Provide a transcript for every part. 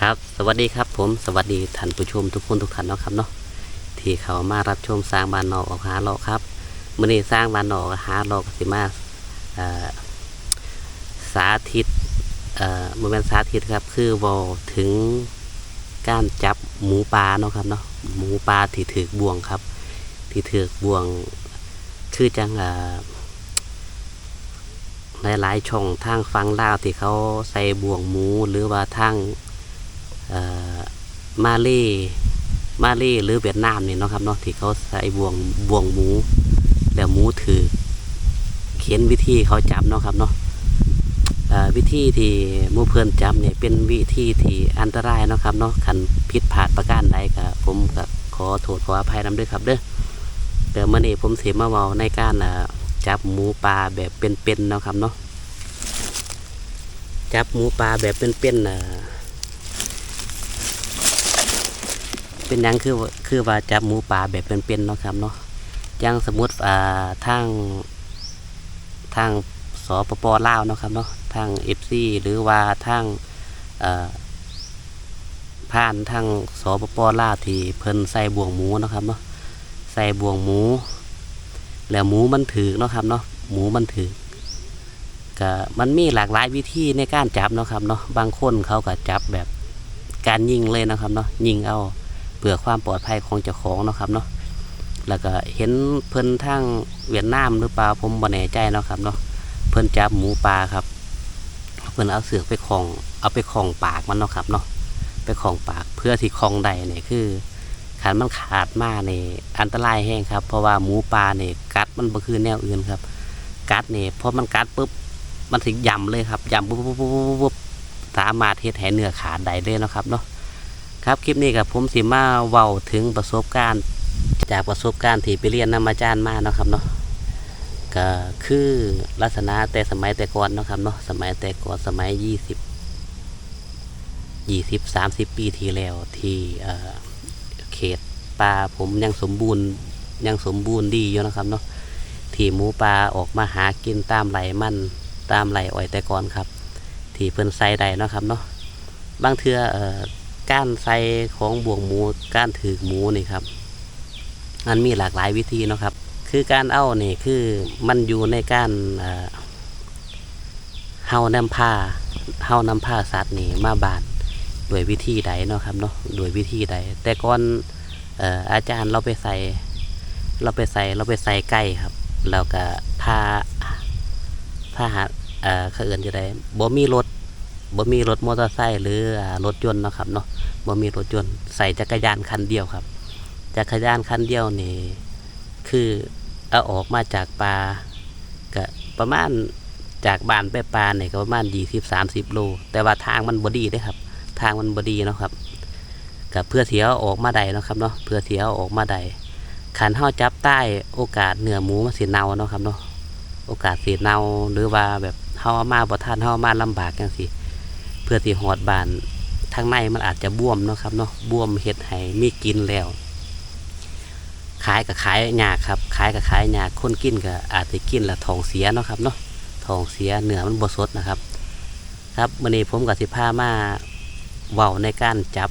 ครับ สวัสดีครับผมสวัสดีท่านผู้ชมทุกคนทุกท่านเนาะครับเนาะที่เขามารับชมสร้างบ้านนอกออกหาเลาะครับมื่อนี้สร้างบ้านนอกออกหาเลาะก็สิมาเอ่อสาธิตเอ่อโมเมนสาธิตครับ คือวอถึงการจับหมูปลาเนาะครับเนาะหมูปลาที่ถือบ่วงครับ ที่ถือบ่วงคือจังเอ่อหลายๆช่องทางฟังล่าที่เขาใส่บ่วงหมูหรือว่าทาง มาเลมาเลหรือเวียดนามนี่เนาะครับเนาะที่เขาใส่บ่วงบ่วงหมูแล้วหมูถือเขียนวิธีเขาจับเนาะครับเนาะวิธีที่มูเพื่อนจับเนี่ยเป็นวิธีที่อันตรายเนาะครับเนาะคันผิดพลาดประการใดก็ผมก็ขอโทษขออภัยนำด้วยครับเด้อเดี๋ยวมื่อนี้ผมเสียมาเว้าในการจับหมูปลาแบบเป็นๆเนาะครับเนาะจับหมูปลาแบบเป็นๆน่ะ เป็นยังคือคือว่าจับหมูปลาแบบเป็นๆเนาะครับเนาะย่างสมมติอ่าทางทางสปปลาวเนาะครับเนาะทางเอฟซีหรือว่าทางผ่านทางสปปลาวที่เพิ่นใส่บ่วงหมูเนาะครับเนาะใส่บ่วงหมู แล้วหมูมันถือเนาะครับเนาะหมูมันถือก็มันมีหลากหลายวิธีในการจับเนาะครับเนาะบางคนเขาก็จับแบบการยิงเลยนะครับเนาะยิงเอา เพื่อความปลอดภัยของเจ้าของเนาะครับเนาะแล้วก็เห็นเพิ่นทางเวียดนามหรือเปล่าผมบ่แน่ใจเนาะครับเนาะเพิ่นจับหมูปลาครับ เพิ่นเอาเสือกไปคล้องเอาไปคล้องปากมันเนาะครับเนาะไปคล้องปากเพื่อที่คล้องได้เนี่ยคือขันมันขาดมาเนี่ยอันตรายแห้งครับ เพราะว่าหมูปลาเนี่ยกัดมันบ่คือแนวอื่นครับ กัดเนี่ยพอมันกัดปุ๊บมันถึงยำเลยครับยำปุ๊บปุ๊บปุ๊บปุ๊บปุ๊บปุ๊บสามารถเฮ็ดให้เนื้อขาดได้เลยเนาะครับเนาะ ครับคลิปนี้กับผมสิมาเว้าถึงประสบการณ์ จากประสบการณ์ที่ไปเรียนนำอาจารย์มาเนาะครับเนาะก็คือลักษณะแต่สมัยแต่ก่อนเนาะครับเนาะสมัยแต่ก่อนสมัยยี่สิบยี่สิบสามสิบปีที่แล้วที่เอ่อเขตปลาผมยังสมบูรณ์ยังสมบูรณ์ดีอยู่นะครับเนาะที่หมูปลาออกมาหากินตามไหลมันตามไหลอ้อยแต่ก่อนครับ ที่เพิ่นใส่ได้เนาะครับเนาะบางเทื่อเอ่อ ก้านใส่ของบ่วงหมูก้านถือหมูนี่ครับมันมีหลากหลายวิธีเนาะครับ คือการเอานี่คือมันอยู่ในการเอ่อเฮานำผ้าเฮานำผ้าสัตว์นี่มาบานโดวยวิธีใดเนาะครับเนาะโดวยวิธีใด แต่ก่อนอาจารย์เราไปใส่ เราไปใส่เราไปใส่ไก่ครับแล้วก็พาพาหาเอ่อเขาเอื่นจะได้บ่มีรถ บ่มีรถมอเตอร์ไซค์หรือรถยนต์นะครับเนาะบ่มีรถยนต์ใส่จักรยานคันเดียวครับ จักรยานคันเดียวนี่คือเอาออกมาจากปลาก็ประมาณจากบ้านไปปลาเนี่ยก็ประมาณยี่สิบสามสิบโล แต่ว่าทางมันบดีเด้ครับ ทางมันบดีเนาะครับกับเพื่อเสียออกมาได้เนาะครับเนาะเพื่อเสียออกมาได้ขันห่อจับใต้โอกาสเหนือหมูมันสีเน่าเนาะครับเนาะโอกาสสีเน่าหรือว่าแบบห่อามาบ่ทันห่อามาลำบากจังสิ พื่อที่หอดบานทางในมันอาจจะบวมเนาะครับเนาะบวมเห็ดให้มีกินแล้วขายกับขายหยาครับขายกับขายหยาคนกินก็อาจจะกินล้วท้องเสียเนาะครับเนาะท้องเสียเนื้อมันบสดนะครับ ครับวันนี้ผมกับสิพามาเว้าในการจับ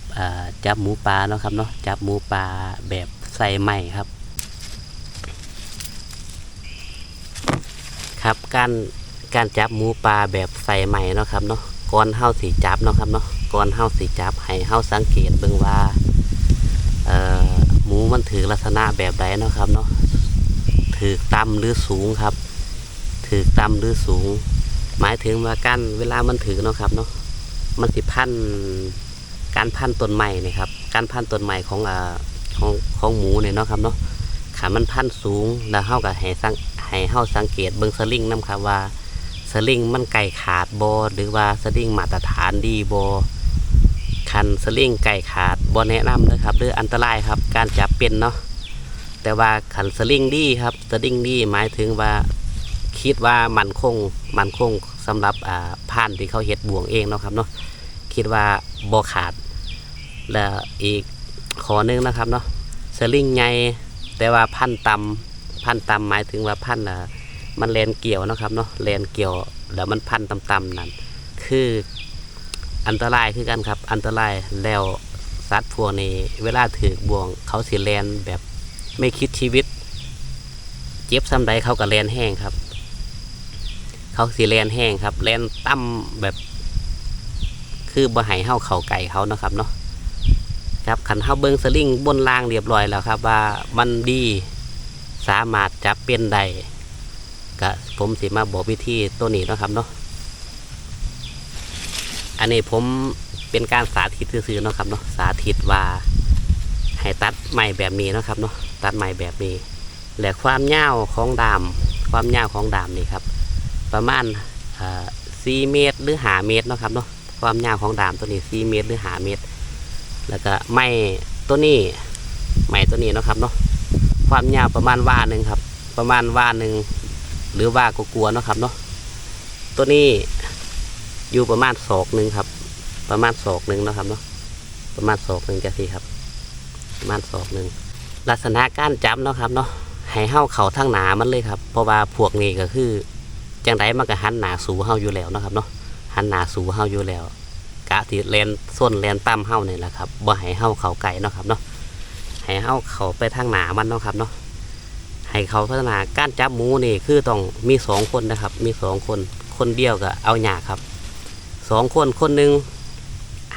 จับหมูปลาเนาะครับเนาะจับหมูปลาแบบใส่ไม้ครับ ครับการการจับหมูปลาแบบใส่ไม้เนาะครับเนาะ ก่อนเฮาสีจับเนาะครับเนาะก่อนเฮาสีจับให้เฮาสังเกตเบิ่งว่าหมูมันถือลักษณะแบบใดเนาะครับเนาะถือต่ำหรือสูงครับ ถือต่ำหรือสูง หมายถึงว่าการเวลามันถือเนาะครับเนาะมันสิพันการพันต้นใหม่นี่ครับการพันต้นใหม่ของอของของหมูเนี่ยเนาะครับเนาะขามันพันสูงแล้วเฮากับให้สังให้เฮาสังเกตเบิ่งสลิงนํครับว่า สลิงมันไก่ขาดบ่หรือว่าสลิงมาตรฐานดีบ่คันสลิงไก่ขาดบ่แนะนำนะครับหรืออันตรายครับการจับเป็นเนาะแต่ว่าขันสลิงดีครับสลิงดีหมายถึงว่าคิดว่ามันคงมันคงสำหรับอ่าผ่านที่เขาเฮ็ดบ่วงเองเนาะครับเนาะคิดว่าบ่ขาด แล้วอีกขอหนึงนะครับเนาะสลิงใหญ่แต่ว่าพันต่ำพันต่ำหมายถึงว่าพันอะ มันแลนเกี่ยวนะครับเนาะแลนเกี่ยวแล้วมันพันต่ำๆนั่นคืออันตรายคือกันครับ อันตรายแล้วสัตว์พวกนี้เวลาถือบ่วง เขาสิแลนแบบไม่คิดชีวิต เจ็บซ้ำใดเขาก็แลนแห้งครับ เขาสิแลนแห้งครับแลนตั้มแบบคือบ่ให้เฮาเข้าไก่เขานะครับเนาะครับขันเฮาเบิ่งสลิงบนรางเรียบร้อยแล้วครับ ว่ามันดีสามารถจับเป็นได้ ก็ผมสิมาบอกวิธีตัวนี้นะครับเนาะอันนี้ผมเป็นการสาธิตซื่อๆเนาะครับเนาะสาธิตว่าให้ตัดใหม่แบบนี้นะครับเนาะตัดใหม่แบบนี้ และความยาวของดาม ความยาวของดามนี่ครับ ประมาณสี่เมตรหรือหาเมตรนะครับเนาะความยาวของดามตัวนี้สี่เมตรหรือหาเมตร แล้วก็ไม้ตัวนี้ไม้ตัวนี้นะครับเนาะความยาวประมาณว่าหนึ่งครับ ประมาณว่าหนึ่ง หรือว่ากลัวๆเนาะครับเนาะตัวนี้อยู่ประมาณศอกหนึ่งครับ ประมาณศอกหนึ่งนะครับเนาะประมาณศอกหนึ่งจะทีครับ ประมาณศอกหนึ่งลักษณะการจับเนาะครับเนาะให้เห้าเข่าทั้งหนามันเลยครับ เพราะว่าพวกนี้ก็คือจังไดมันก็หันหนาสู่เฮาอยู่แล้วนะครับเนาะหันหนาสู่เฮาอยู่แล้วกะที่แลนส้นแลนต่ำเฮาเนี่ยแหละครับบ่ให้เฮาเข่าไก่เนาะครับเนาะให้เฮาเข่าไปทางหนามันเนาะครับเนาะ ให้เขาพัฒนาการจับหมูนี่คือต้องมีสองคนนะครับ มีสองคนคนเดียวก็เอาหยาครับสองคนคนหนึ่ง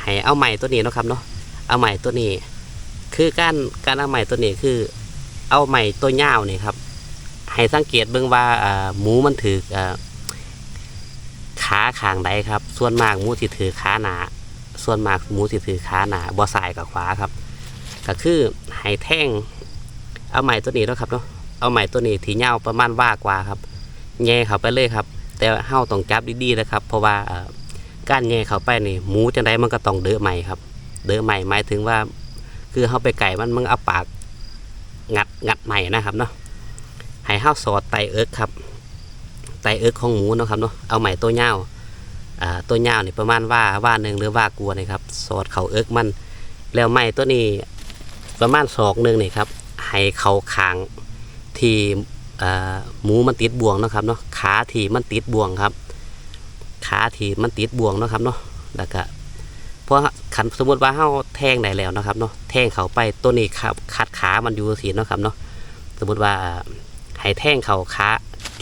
ให้เอาใหม่ตัวนี้นะครับเนาะเอาใหม่ตัวนี้ คือการการเอาใหม่ตัวนี้คือ เอาใหม่ตัวยาวนี่ครับให้สังเกตเบิ่งว่าหมูมันถืออ่าขาข้างใดครับ ส่วนมากหมูสิถือขาหนา ส่วนมากหมูสิถือขาหนาบ่ซ้ายกับขวาครับ ก็คือให้แท่งเอาใหม่ตัวนี้นะครับเนาะ เอาใหม่ตัวนี้ที่ยาประมาณว่ากว่าครับแง่เขาไปเลยครับ แต่เฮาต้องจับดีๆนะครับ เพราะว่าอ่าการแง่เขาไปนี่หมูจังไดมันก็ต้องเดือใหม่ครับ เดือใหม่หมายถึงว่า คือเฮาไปไก่มันมันเอาปากงัดงัดใหม่นะครับเนาะให้ห้าสอดไตเอิร์กครับ ไตเอิร์กของหมูนะครับเนาะเอาใหม่ตัวเงาวอ่าตัวเงาวนี่ประมาณว่าว่าหนึ่งหรือว่ากลัวนี่ครับ สอดเขาเอิร์กมันแล้วใหม่ตัวนี้ประมาณศอกหนึ่งนี่ครับให้เขาคาง ที่หมูมันติดบ่วงนะครับเนาะขาที่มันติดบ่วงครับขาที่มันติดบ่วงนะครับเนาะแล้วก็เพราะขันสมมติว่าเฮาแทงได้แล้วนะครับเนาะแทงเขาไปตัวนี้ครับคัดขามันอยู่สีนะครับเนาะสมมติว่าให้แทงเขาขา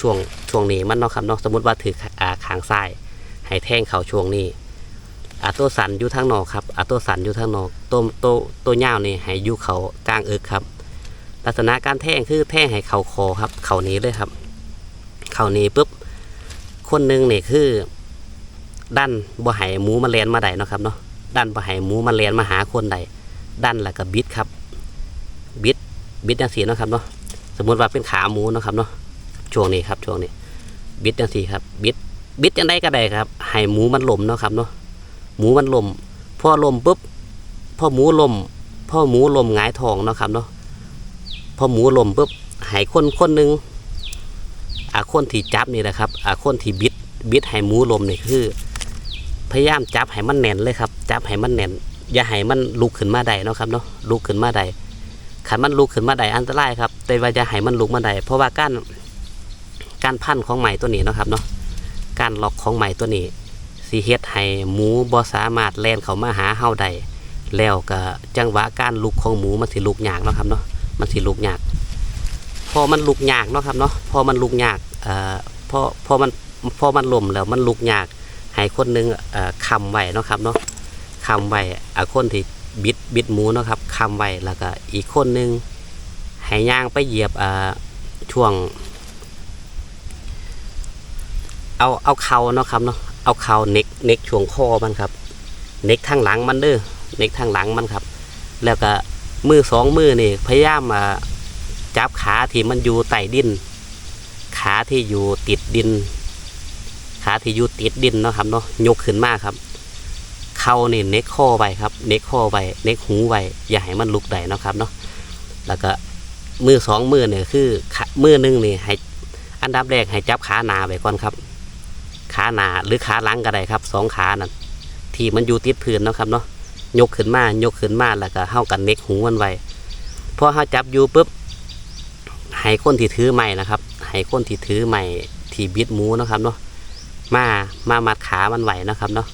ช่วงช่วงนี้มันเนาะครับเนาะสมมติว่าถืออ่าขางซ้ายให้แทงเขาช่วงนี้อาตัวสันอยู่ทางนอกครับอาตัวสันอยู่ทางนอกตัวตัวตัวยาวนี่ให้อยู่เขากลางเอิกครับ ลักษณะการแท่งคือแท่งให้เข่าคอครับ เข่านี้เลยครับ เข่านี้ปุ๊บคนหนึ่งเนี่ยคือดันบ่ให้หมูมาแลนมาใดเนาะครับเนาะดันบ่ให้หมูมาแลนมาหาคนใดดันแล้วก็บิดครับ บิดบิดจังสีเนาะครับเนาะสมมุติว่าเป็นขาหมูเนาะครับเนาะช่วงนี้ครับช่วงนี้บิดจังสีครับ บิดบิดจังไดก็ได้ครับให้หมูมันล่มเนาะครับเนาะหมูมันล่มพอล่มปุ๊บพอหมูล่มพอหมูล่มหงายทองเนาะครับเนาะ พอหมูลมปุ๊บให้คนคนหนึ่งอาคนที่จับนี่แหละครับอาคนที่บิดบิดให้หมูลมนี่คือ พยายามจับให้มันแน่นเลยครับ จับให้มันแน่น อย่าให้มันลุกขึ้นมาได้เนาะครับเนาะลุกขึ้นมาได้ขันมันลุกขึ้นมาได้อันตรายครับ แต่ว่าจะให้มันลุกมาได้เพราะว่าการการพันของไหมตัวนี้เนาะครับเนาะการล็อกของไหมตัวนี้สีเฮ็ดให้หมูบ่สามารถแล่นเข้ามาหาเฮาได้แล้วก็จังหวะการลุกของหมูมันสิลุกยากเนาะครับเนาะ มันสิลุกยาก พอมันลุกยากเนาะครับเนาะพอมันลุกยากเอ่อพอพอมันพอมันล่มแล้วมันลุกยากให้คนนึงเอ่อคำไว้เนาะครับเนาะคำไว้อะคนที่บิดบิดหมูเนาะครับคำไว้แล้วก็อีกคนนึงให้ย่างไปเหยียบอ่าช่วง เอาเอาเข่าเนาะครับเนาะเอาเข่าเน็กเน็กช่วงคอมันครับเน็กทางหลังมันเด้อเน็กทางหลังมันครับ แล้วก็ มือสองมือนี่พยายามอ่าจับขาที่มันอยู่ใต้ดิน ขาที่อยู่ติดดิน ขาที่อยู่ติดดินเนาะครับเนาะยกขึ้นมากครับ เข้านี่เน็กข้อไว้ครับเน็กข้อไว้เน็กหูไว้อย่าให้มันลุกได้นะครับเนาะแล้วก็มือสองมือเนี่ยคือมือหนึงนี่ให้อันดับแรกให้จับขาหนาไว้ก่อนครับ ขาหนาหรือขาหลังก็ได้ครับสองขานั่นที่มันอยู่ติดพื้นนะครับเนาะ ยกขึ้นมายกขึ้นมาแล้วก็เฮากันเน็กหูมันไว้พอเฮาจับอยู่ปุ๊บให้คนที่ถือไม้นะครับให้คนที่ถือไม้ที่บิดหมูนะครับเนาะมามามัดขามันไหวนะครับเนาะ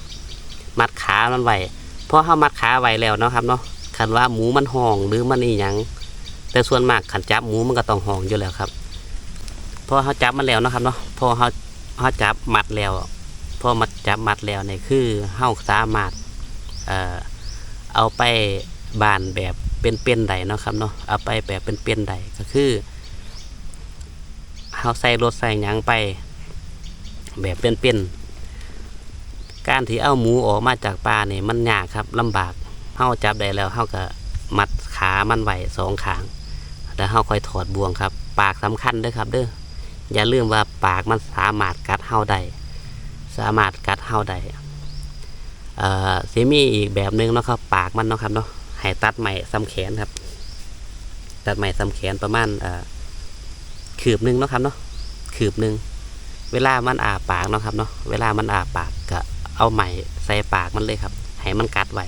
มัดขามันไหวพอเฮามัดขาไหวแล้วนะครับเนาะคันว่าหมูมันห้องหรือมันอีหยังแต่ส่วนมากขันจับหมูมันก็ต้องห้องอยู่แล้วครับพอเฮาจับมันแล้วนะครับเนาะพอเฮาเฮาจับมัดแล้วพอมัดจับมัดแล้วเนี่ยคือเฮาสามารถเอ่อ เอาไปบานแบบเป็นๆใดเนาะครับเนาะเอาไปแบบเป็นๆใดก็คือเฮาใส่รถใส่ยังไป แบบเป็นๆการที่เอาหมูออกมาจากป่าเนี่ยมันยากครับลำบากเฮาจับได้แล้วเฮาก็มัดขามันไว้สองขางแล้วเฮาค่อยถอดบ่วงครับ ปากสำคัญด้อครับเด้ออย่าลืมว่าปากมันสามารถกัดเฮาได้สามารถกัดเฮาได้ เอ่อสิมีอีกแบบหนึงเนาะครับ ปากมันเนาะครับเนาะให้ตัดใหม่ซ้ำแขนครับ ตัดใหม่ซ้ำแขนประมาณขืบหนึงเนาะครับเนาะขืบหนึงเวลามันอาปากเนาะครับเนาะเวลามันอาปากก็เอาใหม่ใส่ปากมันเลยครับ ให้มันกัดไว้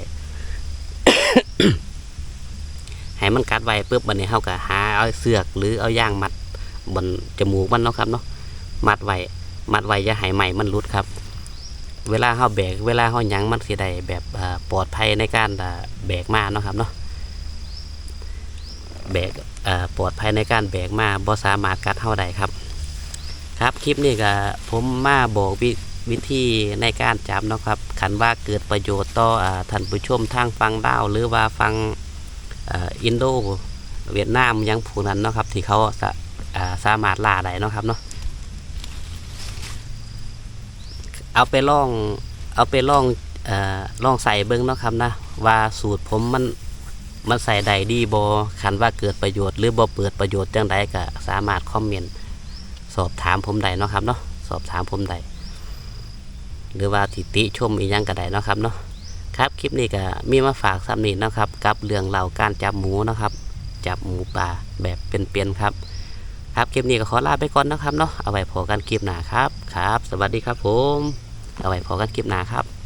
ให้มันกัดไว้ปุ๊บบันนี้เฮาก็หาเอาเสือกหรือเอาย่างมัดบนจมูกมันเนาะครับเนาะมัดไว้มัดไว้อย่ายให้ไหมมันหลุดครับ เวลาเฮาแบกเวลาเฮาหยังมันสิได้แบบปลอดภัยในการแบกมาเนาะครับเนาะแบกปลอดภัยในการแบกมาบ่สามารถกัดเฮาได้ครับ ครับคลิปนี้ก็ผมมาบอกวิวิธีในการจับเนาะครับขันว่าเกิดประโยชน์ต่อท่านผู้ชมทางฟังดาวหรือว่าฟังอินโดเวียดนามยังผู้นั้นเนาะครับที่เขาสาสามารถล่าได้เนาะครับเนาะ เอาไปล่อง เอาไปล่องอล่องใส่เบิ้งเนาะครับนะ ว่าสูตรผมมันมันใส่ใดดีบอขันว่าเกิดประโยชน์หรือบ่เปิดประโยชน์จังใดก็สามารถคอมเมนต์สอบถามผมได้เนาะครับเนาะสอบถามผมได้หรือว่าติติชมอีกยังก็ได้เนาะครับเนาะครับคลิปนี้ก็มีมาฝากซ้ำนีนะครับกับเรื่องเล่าการจับหมูนะครับ จับหมูป่าแบบเป็นๆครับ ครับคลิปนี้ก็ขอลาไปก่อนนะครับเนาะเอาไว้พอกันคลิปหน้าครับครับ สวัสดีครับผม เอาไว้พอกันคลิปหน้าครับ